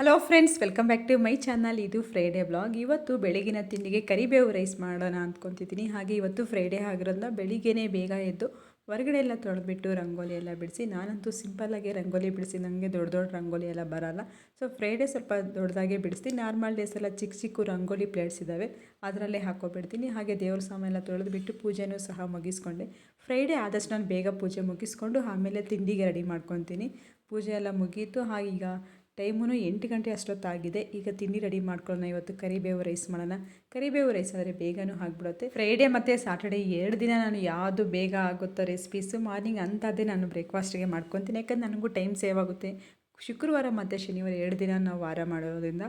Hello friends welcome back to my channel ಇದು Friday blog ಇವತ್ತು ಬೆಳಗಿನ ತಿಂಡಿಗೆ ಕರಿಬೇವು ರೈಸ್ ಮಾಡೋಣ ಅಂದ್ಕೊತಿದ್ದೀನಿ ಹಾಗೆ ಇವತ್ತು ಫ್ರೈಡೇ ಆಗಿರೋದ್ರಿಂದ ಬೆಳಿಗ್ಗೆನೇ ಬೇಗ ಎದ್ದು ಹೊರಗಡೆ ಎಲ್ಲ ತೊಳೆದ್ಬಿಟ್ಟು ರಂಗೋಲಿ ಎಲ್ಲ ಬಿಡಿಸಿ, ನಾನಂತೂ ಸಿಂಪಲ್ಲಾಗಿ ರಂಗೋಲಿ ಬಿಡಿಸಿ ನನಗೆ ದೊಡ್ಡ ದೊಡ್ಡ ರಂಗೋಲಿ ಎಲ್ಲ ಬರಲ್ಲ. ಸೊ ಫ್ರೈಡೇ ಸ್ವಲ್ಪ ದೊಡ್ಡದಾಗೆ ಬಿಡಿಸ್ತೀನಿ ನಾರ್ಮಲ್ ಡೇಸ್ ಎಲ್ಲ ಚಿಕ್ಕ ಚಿಕ್ಕ ರಂಗೋಲಿ ಪ್ಲೇಟ್ಸ್ ಇದ್ದಾವೆ ಅದರಲ್ಲೇ ಹಾಕೋಬಿಡ್ತೀನಿ. ಹಾಗೆ ದೇವ್ರ ಸಾಮಾನೆಲ್ಲ ತೊಳೆದ್ಬಿಟ್ಟು ಪೂಜೆನೂ ಸಹ ಮುಗಿಸ್ಕೊಂಡೆ. ಫ್ರೈಡೇ ಆದಷ್ಟು ನಾನು ಬೇಗ ಪೂಜೆ ಮುಗಿಸ್ಕೊಂಡು ಆಮೇಲೆ ತಿಂಡಿಗೆ ರೆಡಿ ಮಾಡ್ಕೊತೀನಿ. ಪೂಜೆ ಎಲ್ಲ ಮುಗೀತು. ಹಾಗೆ ಈಗ ಟೈಮೂ ಎಂಟು ಗಂಟೆ ಅಷ್ಟೊತ್ತಾಗಿದೆ. ಈಗ ತಿಂಡಿ ರೆಡಿ ಮಾಡ್ಕೊಳ್ಳೋಣ. ಇವತ್ತು ಕರಿಬೇವು ರೈಸ್ ಮಾಡೋಣ. ಕರಿಬೇವು ರೈಸ್ ಆದರೆ ಬೇಗನೂ ಆಗಿಬಿಡುತ್ತೆ. ಫ್ರೈಡೇ ಮತ್ತು ಸಾಟರ್ಡೆ ಎರಡು ದಿನ ನಾನು ಯಾವುದು ಬೇಗ ಆಗುತ್ತೋ ರೆಸಿಪೀಸು ಮಾರ್ನಿಂಗ್ ಅಂಥದ್ದೇ ನಾನು ಬ್ರೇಕ್ಫಾಸ್ಟಿಗೆ ಮಾಡ್ಕೊತೀನಿ. ಯಾಕಂದ್ರೆ ನನಗೂ ಟೈಮ್ ಸೇವ್ ಆಗುತ್ತೆ. ಶುಕ್ರವಾರ ಮತ್ತು ಶನಿವಾರ ಎರಡು ದಿನ ನಾವು ವಾರ ಮಾಡೋದ್ರಿಂದ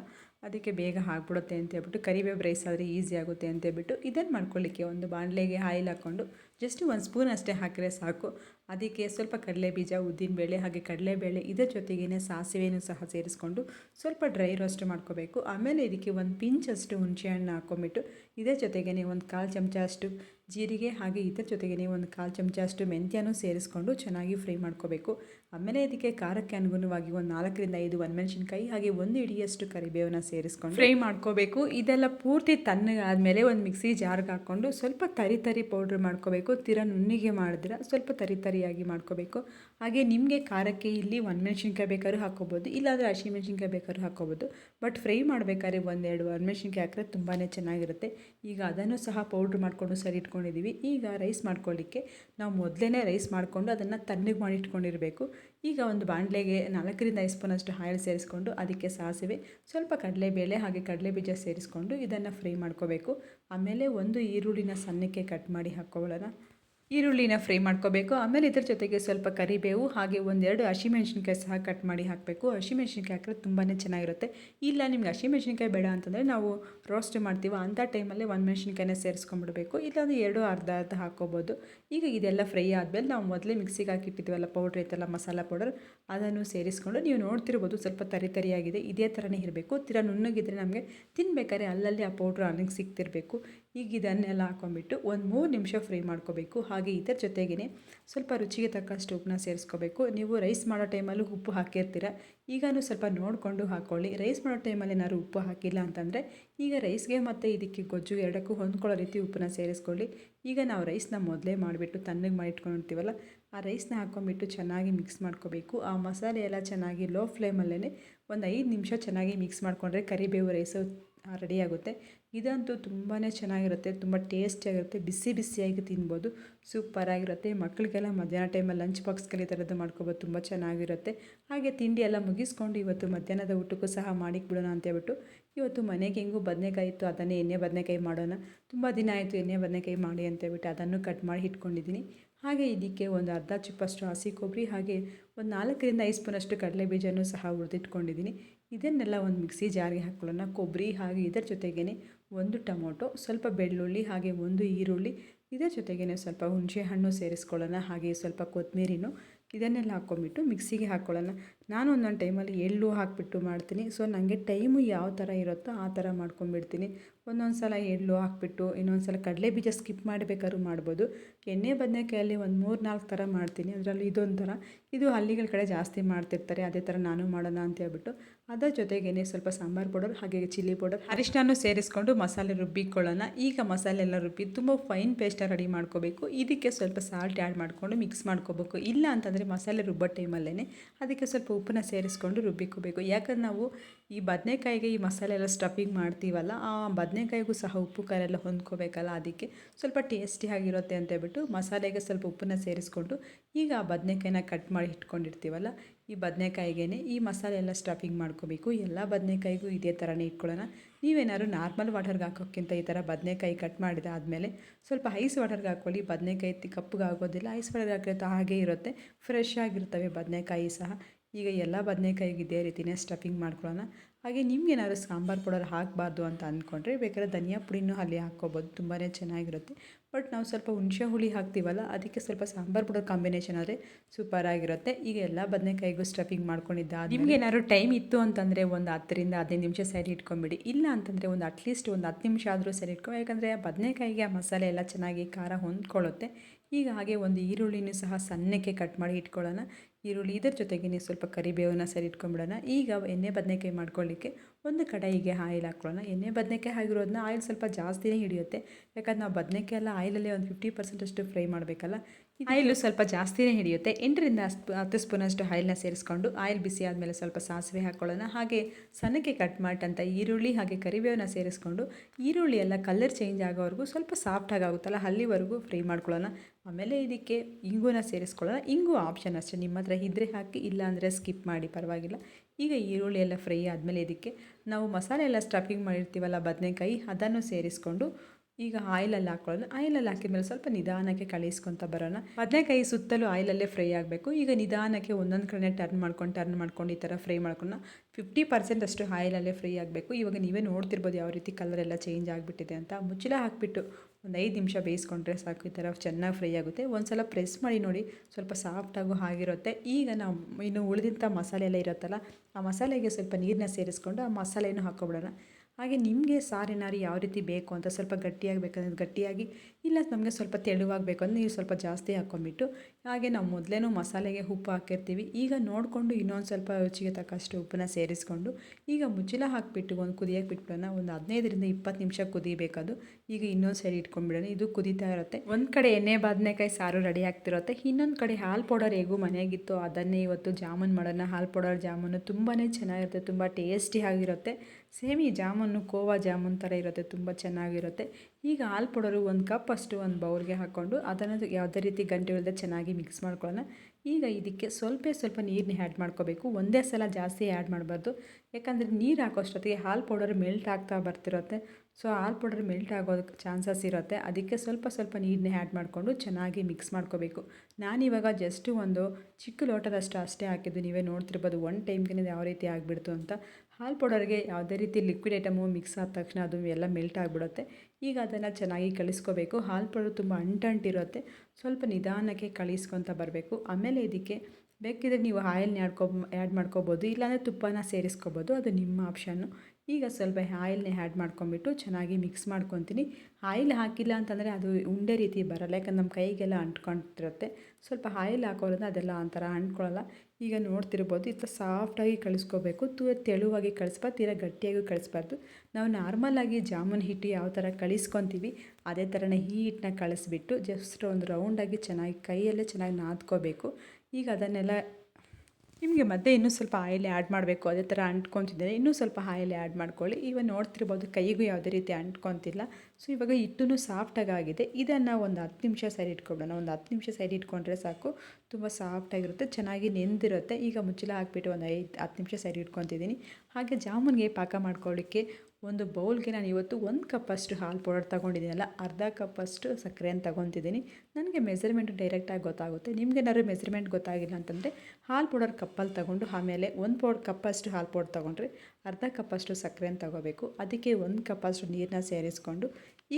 ಅದಕ್ಕೆ ಬೇಗ ಆಗಿಬಿಡುತ್ತೆ ಅಂತ ಹೇಳ್ಬಿಟ್ಟು ಕರಿಬೇವು ರೈಸ್ ಆದರೆ ಈಸಿ ಆಗುತ್ತೆ ಅಂತ ಹೇಳ್ಬಿಟ್ಟು ಇದನ್ನು ಮಾಡ್ಕೊಳ್ಳಿಕ್ಕೆ ಒಂದು ಬಾಣಲೆಗೆ ಆಯಿಲ್ ಹಾಕ್ಕೊಂಡು ಜಸ್ಟ್ ಒಂದು ಸ್ಪೂನ್ ಅಷ್ಟೇ ಹಾಕಿದ್ರೆ ಸಾಕು. ಅದಕ್ಕೆ ಸ್ವಲ್ಪ ಕಡಲೆಬೀಜ ಉದ್ದಿನಬೇಳೆ ಹಾಗೆ ಕಡಲೆಬೇಳೆ ಇದರ ಜೊತೆಗೇ ಸಾಸಿವೆನೂ ಸಹ ಸೇರಿಸ್ಕೊಂಡು ಸ್ವಲ್ಪ ಡ್ರೈ ರೋಸ್ಟ್ ಮಾಡ್ಕೋಬೇಕು. ಆಮೇಲೆ ಇದಕ್ಕೆ ಒಂದು ಪಿಂಚ್ ಅಷ್ಟು ಹುಣಸೆಹಣ್ಣು ಹಾಕ್ಕೊಂಬಿಟ್ಟು ಇದರ ಜೊತೆಗೇ ಒಂದು ಕಾಲು ಚಮಚ ಅಷ್ಟು ಜೀರಿಗೆ ಹಾಗೆ ಇದರ ಜೊತೆಗೇ ಒಂದು ಕಾಲು ಚಮಚ ಅಷ್ಟು ಮೆಂತ್ಯನೂ ಸೇರಿಸ್ಕೊಂಡು ಚೆನ್ನಾಗಿ ಫ್ರೈ ಮಾಡ್ಕೋಬೇಕು. ಆಮೇಲೆ ಇದಕ್ಕೆ ಖಾರಕ್ಕೆ ಅನುಗುಣವಾಗಿ ಒಂದು ನಾಲ್ಕರಿಂದ ಐದು ಒಣಮೆಣಸಿನ್ಕಾಯಿ ಹಾಗೆ ಒಂದು ಇಡಿಯಷ್ಟು ಕರಿಬೇವನ್ನ ಸೇರಿಸ್ಕೊಂಡು ಫ್ರೈ ಮಾಡ್ಕೋಬೇಕು. ಇದೆಲ್ಲ ಪೂರ್ತಿ ತಣ್ಣಗಾದ್ಮೇಲೆ ಒಂದು ಮಿಕ್ಸಿ ಜಾರ್ಗೆ ಹಾಕ್ಕೊಂಡು ಸ್ವಲ್ಪ ತರಿ ತರಿ ಪೌಡ್ರ್ ಮಾಡ್ಕೋಬೇಕು. ತೀರಾ ನುಣ್ಣಿಗೆ ಮಾಡಿದ್ರೆ ಸ್ವಲ್ಪ ತರಿ ತರಿ ತರಿಯಾಗಿ ಮಾಡ್ಕೋಬೇಕು. ಹಾಗೆ ನಿಮಗೆ ಖಾರಕ್ಕೆ ಇಲ್ಲಿ ಒಣಮೆಣ್ಸಿನ್ಕಾಯಿ ಬೇಕಾದ್ರೂ ಹಾಕೋಬೋದು ಇಲ್ಲಾಂದರೆ ಹಸಿಮೆಣ್ಸಿನ್ಕಾಯಿ ಬೇಕಾದ್ರೂ ಹಾಕೋಬೋದು ಬಟ್ ಫ್ರೈ ಮಾಡಬೇಕಾದ್ರೆ ಒಂದೆರಡು ಒಣಮೆಣ್ಸಿನ್ಕಾಯಿ ಹಾಕಿದ್ರೆ ತುಂಬಾ ಚೆನ್ನಾಗಿರುತ್ತೆ. ಈಗ ಅದನ್ನು ಸಹ ಪೌಡ್ರ್ ಮಾಡಿಕೊಂಡು ಸರಿ ಇಟ್ಕೊಂಡಿದ್ದೀವಿ ಈಗ ರೈಸ್ ಮಾಡ್ಕೊಳ್ಳಿಕ್ಕೆ ನಾವು ಮೊದಲೇ ರೈಸ್ ಮಾಡಿಕೊಂಡು ಅದನ್ನು ತಣ್ಣಗೆ ಮಾಡಿ ಇಟ್ಕೊಂಡಿರಬೇಕು. ಈಗ ಒಂದು ಬಾಣಲೆಗೆ ನಾಲ್ಕರಿಂದ ಐದು ಸ್ಪೂನಷ್ಟು ಆಯಿಲ್ ಸೇರಿಸ್ಕೊಂಡು ಅದಕ್ಕೆ ಸಾಸಿವೆ, ಸ್ವಲ್ಪ ಕಡಲೆಬೇಳೆ ಹಾಗೆ ಕಡಲೆ ಬೀಜ ಸೇರಿಸ್ಕೊಂಡು ಇದನ್ನು ಫ್ರೈ ಮಾಡ್ಕೋಬೇಕು. ಆಮೇಲೆ ಒಂದು ಈರುಳ್ಳಿನ ಸಣ್ಣಕ್ಕೆ ಕಟ್ ಮಾಡಿ ಹಾಕ್ಕೊಳ್ಳೋಣ. ಈರುಳ್ಳಿನ ಫ್ರೈ ಮಾಡ್ಕೋಬೇಕು. ಆಮೇಲೆ ಇದ್ರ ಜೊತೆಗೆ ಸ್ವಲ್ಪ ಕರಿಬೇವು, ಹಾಗೆ ಒಂದೆರಡು ಹಸಿಮೆಣ್ಸಿನ್ಕಾಯಿ ಸಹ ಕಟ್ ಮಾಡಿ ಹಾಕಬೇಕು. ಹಸಿಮೆಣ್ಸಿನ್ಕಾಯಿ ಹಾಕಿದ್ರೆ ತುಂಬಾ ಚೆನ್ನಾಗಿರುತ್ತೆ. ಇಲ್ಲ, ನಿಮ್ಗೆ ಹಸಿಮೆಣ್ಸಿನ್ಕಾಯಿ ಬೇಡ ಅಂತಂದರೆ ನಾವು ರೋಸ್ಟ್ ಮಾಡ್ತೀವ ಅಂಥ ಟೈಮಲ್ಲಿ ಒಂದು ಮೆಣಸಿನ್ಕಾಯಿನ ಸೇರಿಸ್ಕೊಂಡ್ಬಿಡ್ಬೇಕು. ಇಲ್ಲಾಂದರೆ ಎರಡು ಅರ್ಧ ಅರ್ಧ ಹಾಕ್ಕೋಬೋದು. ಈಗ ಇದೆಲ್ಲ ಫ್ರೈ ಆದಮೇಲೆ ನಾವು ಮೊದಲೇ ಮಿಕ್ಸಿಗೆ ಹಾಕಿಟ್ಟಿದ್ದೀವಲ್ಲ ಪೌಡ್ರ್ ಐತಲ್ಲ, ಮಸಾಲ ಪೌಡರ್ ಅದನ್ನು ಸೇರಿಸ್ಕೊಂಡು ನೀವು ನೋಡ್ತಿರ್ಬೋದು ಸ್ವಲ್ಪ ತರಿ ತರಿಯಾಗಿದೆ. ಇದೇ ಥರನೇ ಇರಬೇಕು. ತೀರ ನುಣ್ಣಗಿದ್ರೆ ನಮಗೆ ತಿನ್ಬೇಕಾದ್ರೆ ಅಲ್ಲಲ್ಲಿ ಆ ಪೌಡ್ರ್ ಅನ್ನಕ್ಕೆ ಸಿಗ್ತಿರಬೇಕು. ಈಗ ಇದನ್ನೆಲ್ಲ ಹಾಕೊಂಡ್ಬಿಟ್ಟು ಒಂದು ಮೂರು ನಿಮಿಷ ಫ್ರೈ ಮಾಡ್ಕೋಬೇಕು. ಇದರ ಜೊತೆಗೇ ಸ್ವಲ್ಪ ರುಚಿಗೆ ತಕ್ಕಷ್ಟು ಉಪ್ಪನ್ನ ಸೇರಿಸ್ಕೋಬೇಕು. ನೀವು ರೈಸ್ ಮಾಡೋ ಟೈಮಲ್ಲೂ ಉಪ್ಪು ಹಾಕಿರ್ತೀರ. ಈಗನೂ ಸ್ವಲ್ಪ ನೋಡಿಕೊಂಡು ಹಾಕ್ಕೊಳ್ಳಿ ರೈಸ್ ಮಾಡೋ ಟೈಮಲ್ಲಿ ಏನಾದ್ರು ಉಪ್ಪು ಹಾಕಿಲ್ಲ ಅಂತಂದರೆ ಈಗ ರೈಸ್ಗೆ ಮತ್ತು ಇದಕ್ಕೆ ಗೊಜ್ಜು ಎರಡಕ್ಕೂ ಹೊಂದ್ಕೊಳ್ಳೋ ರೀತಿ ಉಪ್ಪನ್ನ ಸೇರಿಸ್ಕೊಳ್ಳಿ. ಈಗ ನಾವು ರೈಸ್ನ ಮೊದಲೇ ಮಾಡಿಬಿಟ್ಟು ತಣ್ಣಗೆ ಮಾಡಿಟ್ಕೊಂಡಿರ್ತೀವಲ್ಲ, ಆ ರೈಸ್ನ ಹಾಕ್ಕೊಂಬಿಟ್ಟು ಚೆನ್ನಾಗಿ ಮಿಕ್ಸ್ ಮಾಡ್ಕೋಬೇಕು. ಆ ಮಸಾಲೆ ಎಲ್ಲ ಚೆನ್ನಾಗಿ ಲೋ ಫ್ಲೇಮಲ್ಲೇ ಒಂದು ಐದು ನಿಮಿಷ ಚೆನ್ನಾಗಿ ಮಿಕ್ಸ್ ಮಾಡಿಕೊಂಡ್ರೆ ಕರಿಬೇವು ರೈಸು ರೆಡಿಯಾಗುತ್ತೆ ಇದಂತೂ ತುಂಬಾ ಚೆನ್ನಾಗಿರುತ್ತೆ, ತುಂಬ ಟೇಸ್ಟಿಯಾಗಿರುತ್ತೆ ಬಿಸಿ ಬಿಸಿಯಾಗಿ ತಿನ್ಬೋದು. ಸೂಪರಾಗಿರುತ್ತೆ ಮಕ್ಕಳಿಗೆಲ್ಲ ಮಧ್ಯಾಹ್ನ ಟೈಮಲ್ಲಿ ಲಂಚ್ ಬಾಕ್ಸ್ಗೆ ಈ ಥರದ್ದು ಮಾಡ್ಕೊಬೋದು, ತುಂಬ ಚೆನ್ನಾಗಿರುತ್ತೆ. ಹಾಗೆ ತಿಂಡಿ ಎಲ್ಲ ಮುಗಿಸ್ಕೊಂಡು ಇವತ್ತು ಮಧ್ಯಾಹ್ನದ ಊಟಕ್ಕೂ ಸಹ ಮಾಡಿಕ್ಬಿಡೋಣ ಅಂತೇಳ್ಬಿಟ್ಟು ಇವತ್ತು ಮನೆಗೆ ಹೆಂಗೂ ಬದನೆಕಾಯಿ ಇತ್ತು, ಅದನ್ನೇ ಎಣ್ಣೆ ಬದನೆಕಾಯಿ ಮಾಡೋಣ. ತುಂಬ ದಿನ ಆಯಿತು ಎಣ್ಣೆ ಬದನೆಕಾಯಿ ಮಾಡಿ ಅಂತೇಳ್ಬಿಟ್ಟು ಅದನ್ನು ಕಟ್ ಮಾಡಿ ಇಟ್ಕೊಂಡಿದ್ದೀನಿ. ಹಾಗೆ ಇದಕ್ಕೆ ಒಂದು ಅರ್ಧ ಚಿಪ್ಪಷ್ಟು ಹಸಿ ಕೊಬ್ಬರಿ ಹಾಗೆ ಒಂದು ನಾಲ್ಕರಿಂದ ಐದು ಸ್ಪೂನಷ್ಟು ಕಡಲೆ ಬೀಜನೂ ಸಹ ಹುರಿದಿಟ್ಕೊಂಡಿದ್ದೀನಿ. ಇದನ್ನೆಲ್ಲ ಒಂದು ಮಿಕ್ಸಿ ಜಾರಿಗೆ ಹಾಕ್ಕೊಳ್ಳೋಣ. ಕೊಬ್ಬರಿ ಹಾಗೆ ಇದರ ಜೊತೆಗೇ ಒಂದು ಟೊಮೊಟೊ, ಸ್ವಲ್ಪ ಬೆಳ್ಳುಳ್ಳಿ, ಹಾಗೆ ಒಂದು ಈರುಳ್ಳಿ, ಇದರ ಜೊತೆಗೇ ಸ್ವಲ್ಪ ಹುಣಸೆ ಹಣ್ಣು ಸೇರಿಸ್ಕೊಳ್ಳೋಣ, ಹಾಗೆ ಸ್ವಲ್ಪ ಕೊತ್ತಂಬರಿನೂ ಇದನ್ನೆಲ್ಲ ಹಾಕ್ಕೊಂಬಿಟ್ಟು ಮಿಕ್ಸಿಗೆ ಹಾಕ್ಕೊಳ್ಳೋಣ. ನಾನು ಒಂದೊಂದು ಟೈಮಲ್ಲಿ ಎಳ್ಳು ಹಾಕಿಬಿಟ್ಟು ಮಾಡ್ತೀನಿ. ಸೊ ನನಗೆ ಟೈಮು ಯಾವ ಥರ ಇರುತ್ತೋ ಆ ಥರ ಮಾಡ್ಕೊಂಬಿಡ್ತೀನಿ ಒಂದೊಂದು ಸಲ ಎಳ್ಳು ಹಾಕ್ಬಿಟ್ಟು ಇನ್ನೊಂದು ಸಲ ಕಡಲೆ ಬೀಜ ಸ್ಕಿಪ್ ಮಾಡಬೇಕಾದ್ರೂ ಮಾಡ್ಬೋದು. ಎಣ್ಣೆ ಬದನೆಕಾಯಲ್ಲಿ ಒಂದು ಮೂರು ನಾಲ್ಕು ಥರ ಮಾಡ್ತೀನಿ. ಅದರಲ್ಲಿ ಇದೊಂದು ಥರ. ಇದು ಹಳ್ಳಿಗಳ ಕಡೆ ಜಾಸ್ತಿ ಮಾಡ್ತಿರ್ತಾರೆ. ಅದೇ ಥರ ನಾನು ಮಾಡೋಣ ಅಂತ ಹೇಳ್ಬಿಟ್ಟು. ಅದರ ಜೊತೆಗೇನೆ ಸ್ವಲ್ಪ ಸಾಂಬಾರು ಪೌಡರ್, ಹಾಗೆ ಚಿಲ್ಲಿ ಪೌಡರ್ ಅರಿಶಿನೂ ಸೇರಿಸ್ಕೊಂಡು ಮಸಾಲೆ ರುಬ್ಬಿಕೊಳ್ಳೋಣ. ಈಗ ಮಸಾಲೆ ಎಲ್ಲ ರುಬ್ಬಿ ತುಂಬ ಫೈನ್ ಪೇಸ್ಟ ರೆಡಿ ಮಾಡ್ಕೋಬೇಕು. ಇದಕ್ಕೆ ಸ್ವಲ್ಪ ಸಾಲ್ಟ್ ಆ್ಯಡ್ ಮಾಡಿಕೊಂಡು ಮಿಕ್ಸ್ ಮಾಡ್ಕೋಬೇಕು. ಇಲ್ಲ ಅಂತಂದರೆ ಮಸಾಲೆ ರುಬ್ಬೋ ಟೈಮಲ್ಲೇ ಅದಕ್ಕೆ ಸ್ವಲ್ಪ ಉಪ್ಪನ್ನ ಸೇರಿಸ್ಕೊಂಡು ರುಬ್ಬಿಕೋಬೇಕು. ಯಾಕಂದ್ರೆ ನಾವು ಈ ಬದನೆಕಾಯಿಗೆ ಈ ಮಸಾಲೆ ಎಲ್ಲ ಸ್ಟಫಿಂಗ್ ಮಾಡ್ತೀವಲ್ಲ, ಆ ಬದನೆಕಾಯಿಗೂ ಸಹ ಉಪ್ಪು, ಖಾರ ಎಲ್ಲ ಹೊಂದ್ಕೋಬೇಕಲ್ಲ ಅದಕ್ಕೆ. ಸ್ವಲ್ಪ ಟೇಸ್ಟಿಯಾಗಿರುತ್ತೆ ಅಂತ ಹೇಳ್ಬಿಟ್ಟು ಮಸಾಲೆಗೆ ಸ್ವಲ್ಪ ಉಪ್ಪನ್ನ ಸೇರಿಸ್ಕೊಂಡು ಈಗ ಆ ಬದನೆಕಾಯಿನ ಕಟ್ ಮಾಡಿ ಇಟ್ಕೊಂಡಿರ್ತೀವಲ್ಲ, ಈ ಬದನೆಕಾಯಿಗೆ ಈ ಮಸಾಲೆ ಎಲ್ಲ ಸ್ಟಫಿಂಗ್ ಮಾಡ್ಕೋಬೇಕು. ಎಲ್ಲ ಬದನೆಕಾಯಿಗೂ ಇದೇ ಥರನೇ ಇಟ್ಕೊಳ್ಳೋಣ. ನೀವೇನಾದ್ರು ನಾರ್ಮಲ್ ವಾಟರ್ಗೆ ಹಾಕೋಕ್ಕಿಂತ ಈ ಥರ ಬದನೆಕಾಯಿ ಕಟ್ ಮಾಡಿದ ಆದಮೇಲೆ ಸ್ವಲ್ಪ ಐಸ್ ವಾಟರ್ಗೆ ಹಾಕ್ಕೊಳ್ಳಿ. ಬದನೆಕಾಯಿ ಕಪ್ಪಗೆ ಆಗೋದಿಲ್ಲ. ಐಸ್ ವಾಟರ್ಗೆ ಹಾಕಿರುತ್ತೆ ಹಾಗೇ ಇರುತ್ತೆ. ಫ್ರೆಶ್ ಆಗಿರ್ತವೆ ಬದನೆಕಾಯಿ ಸಹ. ಈಗ ಎಲ್ಲ ಬದನೆಕಾಯಿಗೆ ಇದೇ ರೀತಿಯೇ ಸ್ಟಫಿಂಗ್ ಮಾಡ್ಕೊಳ್ಳೋಣ. ಹಾಗೆ ನಿಮ್ಗೇನಾದ್ರು ಸಾಂಬಾರು ಪೌಡರ್ ಹಾಕಬಾರ್ದು ಅಂತ ಅಂದ್ಕೊಂಡ್ರೆ ಬೇಕಾದ್ರೆ ಧನಿಯಾ ಪುಡಿನೂ ಅಲ್ಲಿ ಹಾಕ್ಕೋಬೋದು ತುಂಬಾ ಚೆನ್ನಾಗಿರುತ್ತೆ. ಬಟ್ ನಾವು ಸ್ವಲ್ಪ ಹುಣಸೆ ಹುಳಿ ಹಾಕ್ತೀವಲ್ಲ, ಅದಕ್ಕೆ ಸ್ವಲ್ಪ ಸಾಂಬಾರು ಪುಡರ್ ಕಾಂಬಿನೇಷನ್ ಆದರೆ ಸೂಪರಾಗಿರುತ್ತೆ ಈಗ ಎಲ್ಲ ಬದನೆಕಾಯಿಗೂ ಸ್ಟಫಿಂಗ್ ಮಾಡ್ಕೊಂಡಿದ್ದ ನಿಮ್ಗೆ ಏನಾದ್ರು ಟೈಮ್ ಇತ್ತು ಅಂತಂದರೆ ಒಂದು ಹತ್ತರಿಂದ ಹದಿನೈದು ನಿಮಿಷ ಸೈಡ್ ಇಟ್ಕೊಂಬಿಡಿ. ಇಲ್ಲ ಅಂತಂದರೆ ಒಂದು ಅಟ್ಲೀಸ್ಟ್ ಒಂದು ಹತ್ತು ನಿಮಿಷ ಆದರೂ ಸರಿ ಇಟ್ಕೊ ಯಾಕಂದರೆ ಬದನೆಕಾಯಿಗೆ ಆ ಮಸಾಲೆ ಎಲ್ಲ ಚೆನ್ನಾಗಿ ಖಾರ ಹೊಂದ್ಕೊಳ್ಳುತ್ತೆ. ಈಗ ಹಾಗೆ ಒಂದು ಈರುಳ್ಳಿನೂ ಸಹ ಸಣ್ಣಕ್ಕೆ ಕಟ್ ಮಾಡಿ ಇಟ್ಕೊಳ್ಳೋಣ. ಈರುಳ್ಳಿ ಇದರ ಜೊತೆಗೆ ನೀವು ಸ್ವಲ್ಪ ಕರಿಬೇವನ್ನ ಸರಿ ಇಟ್ಕೊಂಡ್ಬಿಡೋಣ. ಈಗ ಎಣ್ಣೆ ಬದನೆಕಾಯಿ ಮಾಡ್ಕೊಳ್ಳಿಕ್ಕೆ ಒಂದು ಕಡಾಯಿಗೆ ಆಯಿಲ್ ಹಾಕ್ಕೊಳ್ಳೋಣ. ಎಣ್ಣೆ ಬದನೆಕಾಯಿ ಆಗಿರೋದನ್ನ ಆಯಿಲ್ ಸ್ವಲ್ಪ ಜಾಸ್ತಿನೇ ಹಿಡಿಯುತ್ತೆ. ಯಾಕಂದ್ರೆ ನಾವು ಬದನೆಕಾಯಿ ಎಲ್ಲ ಆಯಿಲಲ್ಲಿ ಒಂದು ಫಿಫ್ಟಿ ಪರ್ಸೆಂಟ್ ಅಷ್ಟು ಫ್ರೈ ಮಾಡಬೇಕಲ್ಲ. ಆಯಿಲು ಸ್ವಲ್ಪ ಜಾಸ್ತಿನೇ ಹಿಡಿಯುತ್ತೆ. ಎಂಟರಿಂದ ಹತ್ತು ಹತ್ತು ಸ್ಪೂನಷ್ಟು ಆಯಿಲ್ನ ಸೇರಿಸ್ಕೊಂಡು ಆಯಿಲ್ ಬಿಸಿ ಆದಮೇಲೆ ಸ್ವಲ್ಪ ಸಾಸಿವೆ ಹಾಕ್ಕೊಳ್ಳೋಣ. ಹಾಗೆ ಸಣ್ಣಕ್ಕೆ ಕಟ್ ಮಾಡಿದಂಥ ಈರುಳ್ಳಿ ಹಾಗೆ ಕರಿಬೇವನ್ನ ಸೇರಿಸ್ಕೊಂಡು ಈರುಳ್ಳಿ ಎಲ್ಲ ಕಲರ್ ಚೇಂಜ್ ಆಗೋವರೆಗೂ ಸ್ವಲ್ಪ ಸಾಫ್ಟಾಗಿ ಆಗುತ್ತಲ್ಲ, ಅಲ್ಲಿವರೆಗೂ ಫ್ರೈ ಮಾಡ್ಕೊಳ್ಳೋಣ. ಆಮೇಲೆ ಇದಕ್ಕೆ ಇಂಗುನ ಸೇರಿಸ್ಕೊಳ್ಳೋಣ. ಇಂಗು ಆಪ್ಷನ್ ಅಷ್ಟೇ. ನಿಮ್ಮ ಹತ್ರ ಇದ್ದರೆ ಹಾಕಿ ಇಲ್ಲ ಅಂದರೆ ಸ್ಕಿಪ್ ಮಾಡಿ, ಪರವಾಗಿಲ್ಲ. ಈಗ ಈರುಳ್ಳಿ ಎಲ್ಲ ಫ್ರೈ ಆದಮೇಲೆ ಇದಕ್ಕೆ ನಾವು ಮಸಾಲೆ ಎಲ್ಲ ಸ್ಟಫಿಂಗ್ ಮಾಡಿರ್ತೀವಲ್ಲ ಬದನೆಕಾಯಿ, ಅದನ್ನು ಸೇರಿಸ್ಕೊಂಡು ಈಗ ಆಯಿಲಲ್ಲಿ ಹಾಕೊಳ್ಳೋದು ಆಯಿಲಲ್ಲಿ ಹಾಕಿದ್ಮೇಲೆ ಸ್ವಲ್ಪ ನಿಧಾನಕ್ಕೆ ಕಳಿಸ್ಕೊತ ಬರೋಣ. ಬದನೆಕಾಯಿ ಸುತ್ತಲೂ ಆಯಿಲಲ್ಲೇ ಫ್ರೈ ಆಗಬೇಕು. ಈಗ ನಿಧಾನಕ್ಕೆ ಒಂದೊಂದು ಕಡೆ ಟರ್ನ್ ಮಾಡ್ಕೊಂಡು ಟರ್ನ್ ಮಾಡ್ಕೊಂಡು ಈ ಥರ ಫ್ರೈ ಮಾಡ್ಕೊಂಡು ಫಿಫ್ಟಿ ಪರ್ಸೆಂಟ್ ಅಷ್ಟು ಆಯಿಲಲ್ಲೇ ಫ್ರೈ ಆಗಬೇಕು. ಇವಾಗ ನೀವೇ ನೋಡ್ತಿರ್ಬೋದು ಯಾವ ರೀತಿ ಕಲರ್ ಎಲ್ಲ ಚೇಂಜ್ ಆಗಿಬಿಟ್ಟಿದೆ ಅಂತ. ಮುಚ್ಚಳ ಹಾಕಿಬಿಟ್ಟು ಒಂದು ಐದು ನಿಮಿಷ ಬೇಯಿಸ್ಕೊಂಡ್ರೆ ಸಾಕು, ಈ ಥರ ಚೆನ್ನಾಗಿ ಫ್ರೈ ಆಗುತ್ತೆ. ಒಂದು ಸಲ ಪ್ರೆಸ್ ಮಾಡಿ ನೋಡಿ, ಸ್ವಲ್ಪ ಸಾಫ್ಟಾಗೂ ಆಗಿರುತ್ತೆ ಈಗ ನಾವು ಇನ್ನು ಉಳಿದಿಂಥ ಮಸಾಲೆ ಎಲ್ಲ ಇರುತ್ತಲ್ಲ, ಆ ಮಸಾಲೆಗೆ ಸ್ವಲ್ಪ ನೀರನ್ನ ಸೇರಿಸ್ಕೊಂಡು ಆ ಮಸಾಲೆಯನ್ನು ಹಾಕ್ಕೊಬಿಡೋಣ. ಹಾಗೆ ನಿಮಗೆ ಸಾರೇನಾರು ಯಾವ ರೀತಿ ಬೇಕು ಅಂತ ಸ್ವಲ್ಪ ಗಟ್ಟಿಯಾಗಿ ಬೇಕಂದ್ರೆ ಗಟ್ಟಿಯಾಗಿ ಇಲ್ಲ ನಮಗೆ ಸ್ವಲ್ಪ ತೆಳುವಾಗಬೇಕು ಅಂದರೆ ನೀವು ಸ್ವಲ್ಪ ಜಾಸ್ತಿ ಹಾಕ್ಕೊಂಬಿಟ್ಟು ಹಾಗೆ ನಾವು ಮೊದಲೇ ಮಸಾಲೆಗೆ ಉಪ್ಪು ಹಾಕಿರ್ತೀವಿ. ಈಗ ನೋಡಿಕೊಂಡು ಇನ್ನೊಂದು ಸ್ವಲ್ಪ ರುಚಿಗೆ ತಕ್ಕಷ್ಟು ಉಪ್ಪನ್ನ ಸೇರಿಸ್ಕೊಂಡು ಈಗ ಮುಚ್ಚಳ ಹಾಕಿಬಿಟ್ಟು ಒಂದು ಕುದಿಯೋಕೆ ಬಿಟ್ಬಿಡೋಣ. ಒಂದು ಹದಿನೈದರಿಂದ ಇಪ್ಪತ್ತು ನಿಮಿಷ ಕುದಿಬೇಕದು. ಈಗ ಇನ್ನೊಂದು ಸೈಡ್ ಇಟ್ಕೊಂಡ್ಬಿಡೋಣ. ಇದು ಕುದೀತಾ ಇರುತ್ತೆ. ಒಂದು ಕಡೆ ಎಣ್ಣೆ, ಬದನೆಕಾಯಿ, ಸಾರು ರೆಡಿ ಆಗ್ತಿರುತ್ತೆ. ಇನ್ನೊಂದು ಕಡೆ ಹಾಲು ಪೌಡರ್ ಹೇಗೂ ಮನೆಯಾಗಿತ್ತು. ಅದನ್ನೇ ಇವತ್ತು ಜಾಮೂನ್ ಮಾಡೋಣ. ಹಾಲು ಪೌಡರ್ ಜಾಮೂನು ತುಂಬಾ ಚೆನ್ನಾಗಿರುತ್ತೆ. ತುಂಬ ಟೇಸ್ಟಿ ಆಗಿರುತ್ತೆ. ಸೇಮ್ ಜಾಮೂನು, ಕೋವಾ ಜಾಮೂನ್ ಥರ ಇರುತ್ತೆ, ತುಂಬ ಚೆನ್ನಾಗಿರುತ್ತೆ. ಈಗ ಹಾಲು ಪೌಡರು ಒಂದು ಕಪ್ ಅಷ್ಟು ಒಂದು ಬೌಲ್ಗೆ ಹಾಕ್ಕೊಂಡು ಅದನ್ನು ಯಾವುದೇ ರೀತಿ ಗಂಟೆ ಇಲ್ಲದೆ ಚೆನ್ನಾಗಿ ಮಿಕ್ಸ್ ಮಾಡ್ಕೊಳ್ಳೋಣ. ಈಗ ಇದಕ್ಕೆ ಸ್ವಲ್ಪ ಸ್ವಲ್ಪ ನೀರನ್ನ ಆ್ಯಡ್ ಮಾಡ್ಕೋಬೇಕು. ಒಂದೇ ಸಲ ಜಾಸ್ತಿ ಆ್ಯಡ್ ಮಾಡಬಾರ್ದು. ಯಾಕಂದರೆ ನೀರು ಹಾಕೋಷ್ಟೊತ್ತಿಗೆ ಹಾಲು ಪೌಡರ್ ಮೆಲ್ಟ್ ಆಗ್ತಾ ಬರ್ತಿರುತ್ತೆ. ಸೊ ಹಾಲು ಪೌಡರ್ ಮೆಲ್ಟ್ ಆಗೋದಕ್ಕೆ ಚಾನ್ಸಸ್ ಇರುತ್ತೆ. ಅದಕ್ಕೆ ಸ್ವಲ್ಪ ಸ್ವಲ್ಪ ನೀರನ್ನ ಆ್ಯಡ್ ಮಾಡಿಕೊಂಡು ಚೆನ್ನಾಗಿ ಮಿಕ್ಸ್ ಮಾಡ್ಕೋಬೇಕು. ನಾನಿವಾಗ ಜಸ್ಟ್ ಒಂದು ಚಿಕ್ಕ ಲೋಟದಷ್ಟು ಅಷ್ಟೇ ಹಾಕಿದ್ದು. ನೀವೇ ನೋಡ್ತಿರ್ಬೋದು ಒನ್ ಟೈಮ್ಗೆ ಯಾವ ರೀತಿ ಆಗಿಬಿಡ್ತು ಅಂತ. ಹಾಲು ಪೌಡರ್ಗೆ ಯಾವುದೇ ರೀತಿ ಲಿಕ್ವಿಡ್ ಐಟಮು ಮಿಕ್ಸ್ ಆದ ತಕ್ಷಣ ಅದು ಎಲ್ಲ ಮೆಲ್ಟ್ ಆಗಿಬಿಡುತ್ತೆ. ಈಗ ಅದನ್ನು ಚೆನ್ನಾಗಿ ಕಳಿಸ್ಕೋಬೇಕು ಹಾಲು ಪೌಡರ್ ತುಂಬ ಅಂಟಂಟಿರುತ್ತೆ. ಸ್ವಲ್ಪ ನಿಧಾನಕ್ಕೆ ಕಳಿಸ್ಕೊತ ಬರಬೇಕು. ಆಮೇಲೆ ಇದಕ್ಕೆ ಬೇಕಿದ್ರೆ ನೀವು ಆಯಿಲ್ನ ಆಡ್ಕೊ ಆ್ಯಡ್ ಮಾಡ್ಕೋಬೋದು, ಇಲ್ಲಾಂದರೆ ತುಪ್ಪನ ಸೇರಿಸ್ಕೋಬೋದು, ಅದು ನಿಮ್ಮ ಆಪ್ಷನ್ನು. ಈಗ ಸ್ವಲ್ಪ ಆಯಿಲ್ನ ಆ್ಯಡ್ ಮಾಡ್ಕೊಂಬಿಟ್ಟು ಚೆನ್ನಾಗಿ ಮಿಕ್ಸ್ ಮಾಡ್ಕೊತೀನಿ. ಆಯಿಲ್ ಹಾಕಿಲ್ಲ ಅಂತಂದರೆ ಅದು ಉಂಡೆ ರೀತಿ ಬರಲ್ಲ, ಯಾಕಂದ್ರೆ ನಮ್ಮ ಕೈಗೆಲ್ಲ ಅಂಟ್ಕೊಂಡಿರುತ್ತೆ. ಸ್ವಲ್ಪ ಆಯಿಲ್ ಹಾಕೋದ್ರಿಂದ ಅದೆಲ್ಲ ಒಂಥರ ಅಂಟ್ಕೊಳ್ಳಲ್ಲ. ಈಗ ನೋಡ್ತಿರ್ಬೋದು ಈ ಥರ ಸಾಫ್ಟಾಗಿ ಕಳಿಸ್ಕೋಬೇಕು ತು, ತೆಳುವಾಗಿ ಕಳಿಸ್ಬಾರ್ದು ತೀರಾ ಗಟ್ಟಿಯಾಗಿ ಕಳಿಸ್ಬಾರ್ದು ನಾವು ನಾರ್ಮಲಾಗಿ ಜಾಮೂನ್ ಹಿಟ್ಟು ಯಾವ ಥರ ಕಳಿಸ್ಕೊತೀವಿ ಅದೇ ಥರನೇ ಈ ಹಿಟ್ಟನ್ನ ಕಳಿಸ್ಬಿಟ್ಟು ಜಸ್ಟ್ ಒಂದು ರೌಂಡಾಗಿ ಚೆನ್ನಾಗಿ ಕೈಯಲ್ಲೇ ಚೆನ್ನಾಗಿ ನಾದ್ಕೋಬೇಕು. ಈಗ ಅದನ್ನೆಲ್ಲ ನಿಮಗೆ ಮತ್ತೆ ಇನ್ನೂ ಸ್ವಲ್ಪ ಆಯಿಲ್ ಆ್ಯಡ್ ಮಾಡಬೇಕು, ಅದೇ ಥರ ಅಂಟ್ಕೊತಿದ್ದರೆ? ಇನ್ನೂ ಸ್ವಲ್ಪ ಆಯಿಲ್ ಆ್ಯಡ್ ಮಾಡ್ಕೊಳ್ಳಿ. ಇವಾಗ ನೋಡ್ತಿರ್ಬೋದು ಕೈಗೂ ಯಾವುದೇ ರೀತಿ ಅಂಟ್ಕೊತಿಲ್ಲ. ಸೊ ಇವಾಗ ಹಿಟ್ಟು ಸಾಫ್ಟಾಗಿ ಆಗಿದೆ ಇದನ್ನು ಒಂದು ಹತ್ತು ನಿಮಿಷ ಸೈಡ್ ಇಟ್ಕೊಬಿಡೋಣ. ಒಂದು ಹತ್ತು ನಿಮಿಷ ಸೈಡ್ ಇಟ್ಕೊಂಡ್ರೆ ಸಾಕು. ತುಂಬ ಸಾಫ್ಟಾಗಿರುತ್ತೆ ಚೆನ್ನಾಗಿ ನೆಂದಿರುತ್ತೆ. ಈಗ ಮುಚ್ಚಲ ಹಾಕ್ಬಿಟ್ಟು ಒಂದು ಐದು ಹತ್ತು ನಿಮಿಷ ಸೈಡ್ ಇಟ್ಕೊತಿದ್ದೀನಿ. ಹಾಗೆ ಜಾಮೂನ್ಗೆ ಪಾಕ ಮಾಡ್ಕೊಳ್ಳಿಕ್ಕೆ ಒಂದು ಬೌಲ್ಗೆ ನಾನು ಇವತ್ತು ಒಂದು ಕಪ್ಪಷ್ಟು ಹಾಲು ಪೌಡರ್ ತೊಗೊಂಡಿದ್ದೀನಲ್ಲ, ಅರ್ಧ ಕಪ್ ಅಷ್ಟು ಸಕ್ಕರೆಯನ್ನು ತೊಗೊತಿದ್ದೀನಿ. ನನಗೆ ಮೆಸರ್ಮೆಂಟ್ ಡೈರೆಕ್ಟಾಗಿ ಗೊತ್ತಾಗುತ್ತೆ. ನಿಮ್ಗೇನಾದ್ರು ಮೆಸರ್ಮೆಂಟ್ ಗೊತ್ತಾಗಿಲ್ಲ ಅಂತಂದರೆ ಹಾಲು ಪೌಡರ್ ಕಪ್ಪಲ್ಲಿ ತೊಗೊಂಡು, ಆಮೇಲೆ ಒಂದು ಪೌಡ್ ಕಪ್ಪಷ್ಟು ಹಾಲು ಪೌಡರ್ ತೊಗೊಂಡ್ರೆ ಅರ್ಧ ಕಪ್ ಅಷ್ಟು ಸಕ್ಕರೆಯನ್ನು ತೊಗೋಬೇಕು. ಅದಕ್ಕೆ ಒಂದು ಕಪ್ಪಷ್ಟು ನೀರನ್ನ ಸೇರಿಸ್ಕೊಂಡು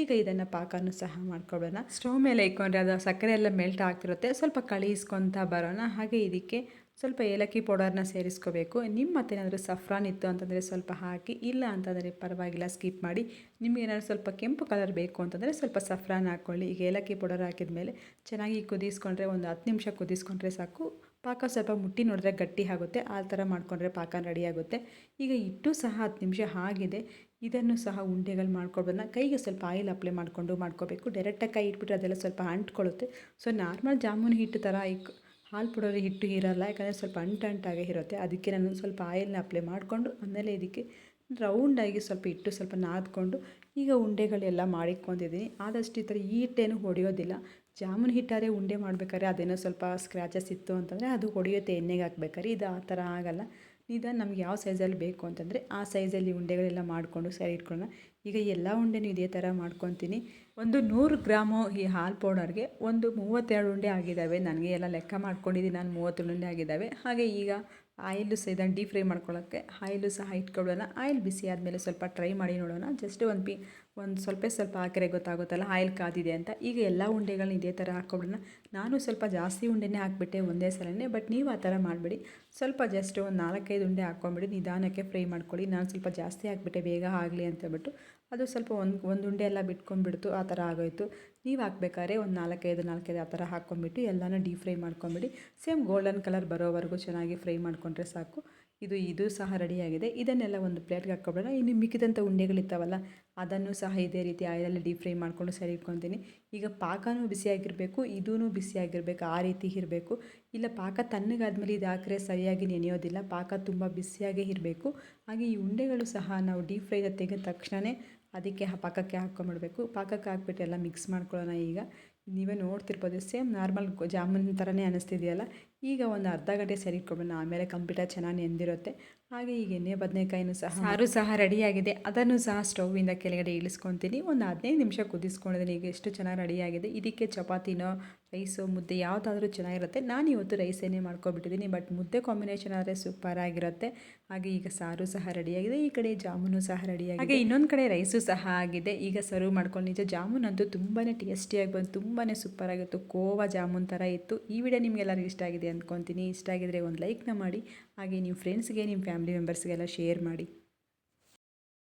ಈಗ ಇದನ್ನು ಪಾಕನೂ ಸಹ ಮಾಡ್ಕೊಳ್ಳೋಣ. ಸ್ಟವ್ ಮೇಲೆ ಇಕ್ಕೊಂಡ್ರೆ ಅದು ಸಕ್ಕರೆ ಎಲ್ಲ ಮೆಲ್ಟ್ ಆಗ್ತಿರುತ್ತೆ. ಸ್ವಲ್ಪ ಕಳಿಸ್ಕೊತ ಬರೋಣ. ಹಾಗೆ ಇದಕ್ಕೆ ಸ್ವಲ್ಪ ಏಲಕ್ಕಿ ಪೌಡರ್ನ ಸೇರಿಸ್ಕೋಬೇಕು. ನಿಮ್ಮ ಮತ್ತೇನಾದರೂ ಸಫ್ರಾನ್ ಇತ್ತು ಅಂತಂದರೆ ಸ್ವಲ್ಪ ಹಾಕಿ, ಇಲ್ಲ ಅಂತಂದರೆ ಪರವಾಗಿಲ್ಲ ಸ್ಕಿಪ್ ಮಾಡಿ. ನಿಮಗೆ ಏನಾದರೂ ಸ್ವಲ್ಪ ಕೆಂಪು ಕಲರ್ ಬೇಕು ಅಂತಂದರೆ ಸ್ವಲ್ಪ ಸಫ್ರಾನ್ ಹಾಕ್ಕೊಳ್ಳಿ. ಈಗ ಏಲಕ್ಕಿ ಪೌಡರ್ ಹಾಕಿದ ಮೇಲೆ ಚೆನ್ನಾಗಿ ಕುದಿಸ್ಕೊಂಡ್ರೆ ಒಂದು ಹತ್ತು ನಿಮಿಷ ಕುದಿಸ್ಕೊಂಡ್ರೆ ಸಾಕು. ಪಾಕ ಸ್ವಲ್ಪ ಮುಟ್ಟಿ ನೋಡಿದ್ರೆ ಗಟ್ಟಿ ಆಗುತ್ತೆ. ಆ ಥರ ಮಾಡಿಕೊಂಡ್ರೆ ಪಾಕ ರೆಡಿ ಆಗುತ್ತೆ. ಈಗ ಇಟ್ಟು ಸಹ ಹತ್ತು ನಿಮಿಷ ಆಗಿದೆ. ಇದನ್ನು ಸಹ ಉಂಡೆಗಳು ಮಾಡ್ಕೊಳ್ಬೋದನ್ನ ಕೈಗೆ ಸ್ವಲ್ಪ ಆಯಿಲ್ ಅಪ್ಲೈ ಮಾಡಿಕೊಂಡು ಮಾಡ್ಕೋಬೇಕು. ಡೈರೆಕ್ಟಾಗಿ ಕೈ ಇಟ್ಬಿಟ್ರೆ ಅದೆಲ್ಲ ಸ್ವಲ್ಪ ಅಂಟ್ಕೊಳ್ಳುತ್ತೆ. ಸೊ ನಾರ್ಮಲ್ ಜಾಮೂನ್ ಹಿಟ್ಟು ಥರ ಇಕ್ ಹಾಲು ಪುಡೋರಿ ಹಿಟ್ಟು ಇರಲ್ಲ ಯಾಕಂದರೆ ಸ್ವಲ್ಪ ಅಂಟಾಗೇ ಇರುತ್ತೆ. ಅದಕ್ಕೆ ನಾನು ಸ್ವಲ್ಪ ಆಯಿಲ್ನ ಅಪ್ಲೈ ಮಾಡಿಕೊಂಡು ಆಮೇಲೆ ಇದಕ್ಕೆ ರೌಂಡಾಗಿ ಸ್ವಲ್ಪ ಇಟ್ಟು ಸ್ವಲ್ಪ ನಾದ್ಕೊಂಡು ಈಗ ಉಂಡೆಗಳೆಲ್ಲ ಮಾಡಿಕೊಂಡಿದ್ದೀನಿ ಆದಷ್ಟು ಈ ಥರ ಈ ಹಿಟ್ಟೇನು ಹೊಡೆಯೋದಿಲ್ಲ. ಜಾಮೂನ್ ಹಿಟ್ಟಾರೆ ಉಂಡೆ ಮಾಡ್ಬೇಕಾದ್ರೆ ಅದೇನೋ ಸ್ವಲ್ಪ ಸ್ಕ್ರ್ಯಾಚಸ್ ಇತ್ತು ಅಂತಂದರೆ ಅದು ಹೊಡೆಯುತ್ತೆ, ಎಣ್ಣೆಗೆ ಹಾಕ್ಬೇಕಾದ್ರೆ. ಇದು ಆ ಥರ ಆಗಲ್ಲ. ನಿಧಾನ ನಮ್ಗೆ ಯಾವ ಸೈಜಲ್ಲಿ ಬೇಕು ಅಂತಂದರೆ ಆ ಸೈಜಲ್ಲಿ ಉಂಡೆಗಳೆಲ್ಲ ಮಾಡಿಕೊಂಡು ಸರಿ ಇಟ್ಕೊಳ್ಳೋಣ. ಈಗ ಎಲ್ಲ ಉಂಡೆನೂ ಇದೇ ಥರ ಮಾಡ್ಕೊತೀನಿ. ಒಂದು ನೂರು ಗ್ರಾಮು ಈ ಹಾಲು ಪೌಡರ್ಗೆ ಒಂದು ಮೂವತ್ತೆರಡು ಉಂಡೆ ಆಗಿದ್ದಾವೆ. ನನಗೆ ಎಲ್ಲ ಲೆಕ್ಕ ಮಾಡ್ಕೊಂಡಿದ್ದೀನಿ. ನಾನು ಮೂವತ್ತು ಉಂಡೆ ಆಗಿದ್ದಾವೆ. ಹಾಗೆ ಈಗ ಆಯಿಲು ಸಹ ಇದನ್ನು ಡೀಪ್ ಫ್ರೈ ಮಾಡ್ಕೊಳ್ಳೋಕ್ಕೆ ಆಯಿಲು ಸಹ ಇಟ್ಕೊಳ್ಳೋಣ. ಆಯಿಲ್ ಬಿಸಿ ಆದಮೇಲೆ ಸ್ವಲ್ಪ ಟ್ರೈ ಮಾಡಿ ನೋಡೋಣ. ಜಸ್ಟ್ ಒಂದು ಪಿ ಒಂದು ಸ್ವಲ್ಪ ಸ್ವಲ್ಪ ಹಾಕಿದ್ರೆ ಗೊತ್ತಾಗುತ್ತಲ್ಲ, ಆಯಿಲ್ ಕಾದಿದೆ ಅಂತ. ಈಗ ಎಲ್ಲ ಉಂಡೆಗಳನ್ನ ಇದೇ ಥರ ಹಾಕ್ಕೊಬಿಡೋಣ. ನಾನು ಸ್ವಲ್ಪ ಜಾಸ್ತಿ ಉಂಡೆನೇ ಹಾಕ್ಬಿಟ್ಟೆ ಒಂದೇ ಸಲನೇ, ಬಟ್ ನೀವು ಆ ಥರ ಮಾಡಬೇಡಿ. ಸ್ವಲ್ಪ ಜಸ್ಟ್ ಒಂದು ನಾಲ್ಕೈದು ಉಂಡೆ ಹಾಕ್ಕೊಂಬಿಡಿ, ನಿಧಾನಕ್ಕೆ ಫ್ರೈ ಮಾಡ್ಕೊಳ್ಳಿ. ನಾನು ಸ್ವಲ್ಪ ಜಾಸ್ತಿ ಹಾಕ್ಬಿಟ್ಟೆ, ಬೇಗ ಆಗಲಿ ಅಂತೇಳ್ಬಿಟ್ಟು ಅದು ಸ್ವಲ್ಪ ಒಂದು ಒಂದು ಉಂಡೆ ಎಲ್ಲ ಬಿಟ್ಕೊಂಡ್ಬಿಡ್ತು, ಆ ಥರ ಆಗೋಯ್ತು. ನೀವು ಹಾಕ್ಬೇಕಾದ್ರೆ ಒಂದು ನಾಲ್ಕೈದು ನಾಲ್ಕೈದು ಆ ಥರ ಹಾಕ್ಕೊಂಬಿಟ್ಟು ಎಲ್ಲನೂ ಡೀಪ್ ಫ್ರೈ ಮಾಡ್ಕೊಂಬಿಡಿ. ಸೇಮ್ ಗೋಲ್ಡನ್ ಕಲರ್ ಬರೋವರೆಗೂ ಚೆನ್ನಾಗಿ ಫ್ರೈ ಮಾಡ್ಕೊಂಡ್ರೆ ಸಾಕು. ಇದು ಇದು ಸಹ ರೆಡಿಯಾಗಿದೆ. ಇದನ್ನೆಲ್ಲ ಒಂದು ಪ್ಲೇಟ್ಗೆ ಹಾಕ್ಕೊಬಿಡೋಣ. ಇನ್ನು ಮಿಕ್ಕಿದಂಥ ಉಂಡೆಗಳಿರ್ತಾವಲ್ಲ ಅದನ್ನು ಸಹ ಇದೇ ರೀತಿ ಆಯಿಲಲ್ಲಿ ಡೀಪ್ ಫ್ರೈ ಮಾಡ್ಕೊಂಡು ಸರಿ ಇಟ್ಕೊತೀನಿ. ಈಗ ಪಾಕನೂ ಬಿಸಿಯಾಗಿರಬೇಕು ಇದೂ ಬಿಸಿಯಾಗಿರಬೇಕು ಆ ರೀತಿ ಇರಬೇಕು. ಇಲ್ಲ, ಪಾಕ ತಣ್ಣಗಾದ್ಮೇಲೆ ಇದು ಹಾಕ್ರೆ ಸರಿಯಾಗಿ ನೆನೆಯೋದಿಲ್ಲ, ಪಾಕ ತುಂಬ ಬಿಸಿಯಾಗೇ ಇರಬೇಕು. ಹಾಗೆ ಈ ಉಂಡೆಗಳು ಸಹ ನಾವು ಡೀಪ್ ಫ್ರೈದ ತೆಗೆದ ತಕ್ಷಣವೇ ಅದಕ್ಕೆ ಪಾಕಕ್ಕೆ ಹಾಕ್ಕೊಂಬಿಡ್ಬೇಕು. ಪಾಕಕ್ಕೆ ಹಾಕ್ಬಿಟ್ಟು ಎಲ್ಲ ಮಿಕ್ಸ್ ಮಾಡ್ಕೊಳ್ಳೋಣ ಈಗ. ನೀವೇ ನೋಡ್ತಿರ್ಬೋದು ಸೇಮ್ ನಾರ್ಮಲ್ ಜಾಮೂನ್ ಥರನೇ ಅನ್ನಿಸ್ತಿದೆಯಲ್ಲ ಈಗ ಒಂದು ಅರ್ಧ ಗಂಟೆ ಸರಿ ಇಟ್ಕೊಬಿಡೋಣ ಆಮೇಲೆ ಕಂಪ್ಯೂಟರ್ ಚೆನ್ನಾಗಿ ನೆಂದಿರುತ್ತೆ. ಹಾಗೆ ಈಗ ಎಣ್ಣೆ ಬದನೆಕಾಯಿನೂ ಸಹ ಸಾರು ಸಹ ರೆಡಿಯಾಗಿದೆ. ಅದನ್ನು ಸಹ ಸ್ಟೌವಿಂದ ಕೆಳಗಡೆ ಇಳಿಸ್ಕೊತೀನಿ. ಒಂದು ಹದಿನೈದು ನಿಮಿಷ ಕುದಿಸ್ಕೊಂಡಿದ್ದೀನಿ. ಈಗ ಎಷ್ಟು ಚೆನ್ನಾಗಿ ರೆಡಿಯಾಗಿದೆ. ಇದಕ್ಕೆ ಚಪಾತಿನೋ ರೈಸು ಮುದ್ದೆ ಯಾವುದಾದ್ರೂ ಚೆನ್ನಾಗಿರುತ್ತೆ. ನಾನು ಇವತ್ತು ರೈಸೇನೇ ಮಾಡ್ಕೊಬಿಟ್ಟಿದ್ದೀನಿ. ಬಟ್ ಮುದ್ದೆ ಕಾಂಬಿನೇಷನ್ ಆದರೆ ಸೂಪರ್ ಆಗಿರುತ್ತೆ. ಹಾಗೆ ಈಗ ಸಾರು ಸಹ ರೆಡಿಯಾಗಿದೆ. ಈ ಕಡೆ ಜಾಮೂನು ಸಹ ರೆಡಿಯಾಗಿದೆ. ಹಾಗೆ ಇನ್ನೊಂದು ಕಡೆ ರೈಸು ಸಹ ಆಗಿದೆ. ಈಗ ಸರ್ವ್ ಮಾಡ್ಕೊಂಡು ನಿಜ ಜಾಮೂನ್ ಅಂತೂ ತುಂಬಾ ಟೇಸ್ಟಿಯಾಗಿ ಬಂತು. ತುಂಬಾ ಸೂಪರ್ ಆಗಿತ್ತು. ಕೋವಾ ಜಾಮೂನ್ ಥರ ಇತ್ತು. ಈ ವಿಡಿಯೋ ನಿಮಗೆಲ್ಲರಿಗೂ ಇಷ್ಟ ಆಗಿದೆ ಅಂದ್ಕೊತೀನಿ ಇಷ್ಟ ಆಗಿದ್ರೆ ಒಂದು ಲೈಕ್ನ ಮಾಡಿ. ಹಾಗೆ ನಿಮ್ಮ ಫ್ರೆಂಡ್ಸ್ಗೆ ನಿಮ್ಮ ಫ್ಯಾಮಿಲಿ ಮೆಂಬರ್ಸ್ಗೆಲ್ಲ ಶೇರ್ ಮಾಡಿ.